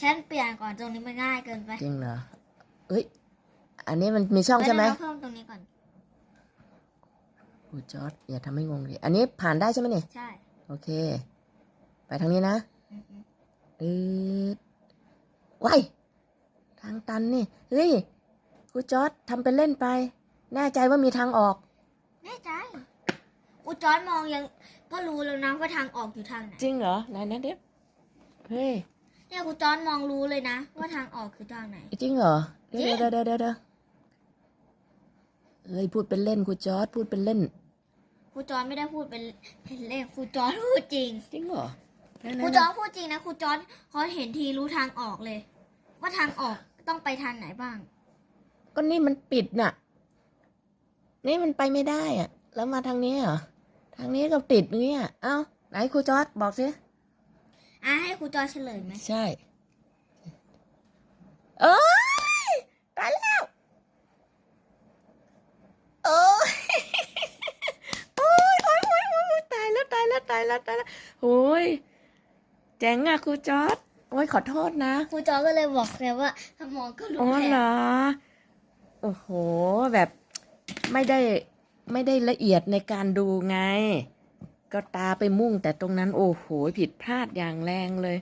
ฉันเปลี่ยนก่อนตรงนี้มันง่ายเกินไปจริงเหรอเอ้ย อันนี้มันมีช่องใช่ไหมแล้วเราเพิ่มตรงนี้ก่อนครูจอร์ดอย่าทำให้งงดิอันนี้ผ่านได้ใช่ไหมเนี่ย ใช่ โอเค ไปทางนี้นะอือฮึอืดว้ายทางตันนี่ เฮ้ยครูจอร์ดทำเป็นเล่นไป แน่ใจว่ามีทางออก แน่ใจ อุจอนมองยังก็รู้แล้วนะว่าทางออกอยู่ทางไหน จริงเหรอไหนนะเด็บเฮ้ย เนี่ยอุจอนมองรู้เลยนะ ว่าทางออกคือทางไหน จริงเหรอเดี๋ยวจริงเดี๋ยวเดี๋ยวเดี๋ยวเดี๋ยวเฮ้ยพูดเป็นเล่นครูจอร์ดพูดเป็นเล่นครูจอนไม่ได้พูดเป็นเล่นครูจอนพูดจริงจริงเหรอไหนๆๆครูจอนพูดจริงนะครูจอนเขาเห็นทีรู้ทางออกเลย ว่าทางออกต้องไปทางไหนบ้าง ก็นี่มันปิดน่ะ นี่มันไปไม่ได้อะแล้วมาทางนี้เหรอทางนี้ก็ติดเนี่ยเอ้าไหนครูจอร์ดบอกสิ อะให้ครูจอนเฉลยไหมใช่ เอ้ยตายแล้วโอ้ยโอ้ยโอ้ยโอ้ยโอ้ยตายแล้วตายแล้วตายแล้วตายแล้วโอ้ยเจ๋งอะครูจอร์ดโอ้ยขอโทษนะครูจอนก็เลยบอกเลยว่าถ้ามองก็รู้อ๋อแหเหรละอโอ้โหแบบไม่ได้ไม่ได้ละเอียดในการดูไง ก็ตาไปมุ่งแต่ตรงนั้นโอ้โหผิดพลาดอย่างแรงเลย